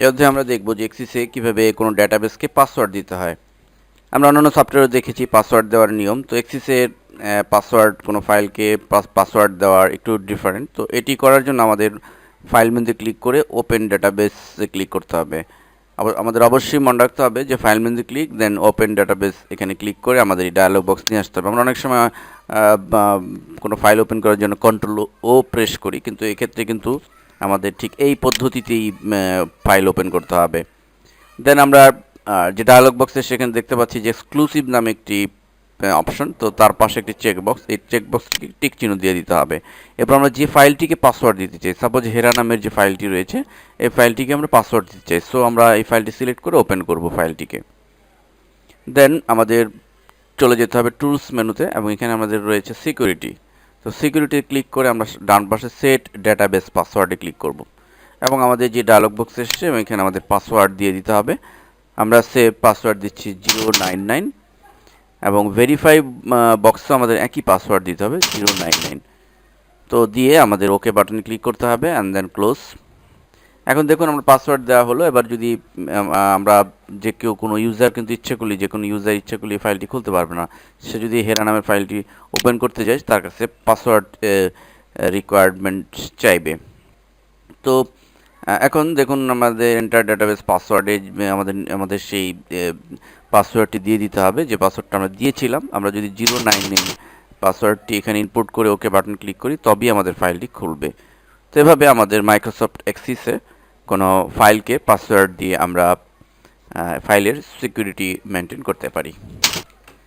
এর মধ্যে আমরা দেখব যে এক্সিসে কীভাবে কোনো ডেটাবেসকে পাসওয়ার্ড দিতে হয়। আমরা অন্যান্য সফটওয়্যারও দেখেছি পাসওয়ার্ড দেওয়ার নিয়ম। তো এক্সিসের পাসওয়ার্ড, কোনো ফাইলকে পাসওয়ার্ড দেওয়ার একটু ডিফারেন্ট তো এটি করার জন্য আমাদের ফাইল মেনুতে ক্লিক করে ওপেন ডাটাবেসে ক্লিক করতে হবে। আবার আমাদের অবশ্যই মনে রাখতে হবে যে ফাইল মেনুতে ক্লিক, দেন ওপেন ডাটাবেস এখানে ক্লিক করে আমাদের এই ডায়ালগ বক্স নিয়ে আসতে হবে। আমরা অনেক সময় কোনো ফাইল ওপেন করার জন্য কন্ট্রোল ও প্রেস করি, কিন্তু এক্ষেত্রে কিন্তু আমাদের ঠিক এই পদ্ধতিতেই ফাইল ওপেন করতে হবে। দেন আমরা যে ডায়ালগ বক্সে সেখানে দেখতে পাচ্ছি যে এক্সক্লুসিভ নামে একটি অপশন তো তার পাশে একটি চেক বক্স এই চেক বক্সটিকে টিক চিহ্ন দিয়ে দিতে হবে। এরপর আমরা যে ফাইলটিকে পাসওয়ার্ড দিতে চাই সাপোজ হেরা নামের যে ফাইলটি রয়েছে, এই ফাইলটিকে আমরা পাসওয়ার্ড দিতে চাই। সো আমরা এই ফাইলটি সিলেক্ট করে ওপেন করব ফাইলটিকে দেন আমাদের চলে যেতে হবে টুলস মেনুতে এবং এখানে আমাদের রয়েছে সিকিউরিটি তো সিকিউরিটি ক্লিক করে আমরা ডান পাশে সেট ডেটাবেস পাসওয়ার্ডে ক্লিক করব। এবং আমাদের যে ডায়লগ বক্স এসছে এখানে আমাদের পাসওয়ার্ড দিয়ে দিতে হবে। আমরা সেভ পাসওয়ার্ড দিচ্ছি জিরো নাইন নাইন এবং ভেরিফাই বক্সও আমাদের একই পাসওয়ার্ড দিতে হবে জিরো নাইন নাইন তো দিয়ে আমাদের ওকে বাটনে ক্লিক করতে হবে অ্যান্ড দেন ক্লোজ এখন দেখুন, আমরা পাসওয়ার্ড দেওয়া হলো, এবার যদি আমরা যে কেউ কোনো ইউজার কিন্তু ইচ্ছে করলে, যে কোনো ইউজার ইচ্ছে করলে ফাইলটি খুলতে পারবে না। সে যদি হেরা নামের ফাইলটি ওপেন করতে যায়, তার কাছে পাসওয়ার্ড রিকোয়ারমেন্ট চাইবে। তো এখন দেখুন, আমাদের এন্টার ডাটাবেস পাসওয়ার্ডে আমাদের আমাদের সেই পাসওয়ার্ডটি দিয়ে দিতে হবে। যে পাসওয়ার্ডটা আমরা দিয়েছিলাম, আমরা যদি জিরো নাইন পাসওয়ার্ডটি এখানে ইনপুট করে ওকে বাটন ক্লিক করি, তবেই আমাদের ফাইলটি খুলবে। তো এভাবে আমাদের মাইক্রোসফট এক্সিসে কোনো ফাইলকে পাসওয়ার্ড দিয়ে আমরা ফাইলের সিকিউরিটি মেনটেন করতে পারি।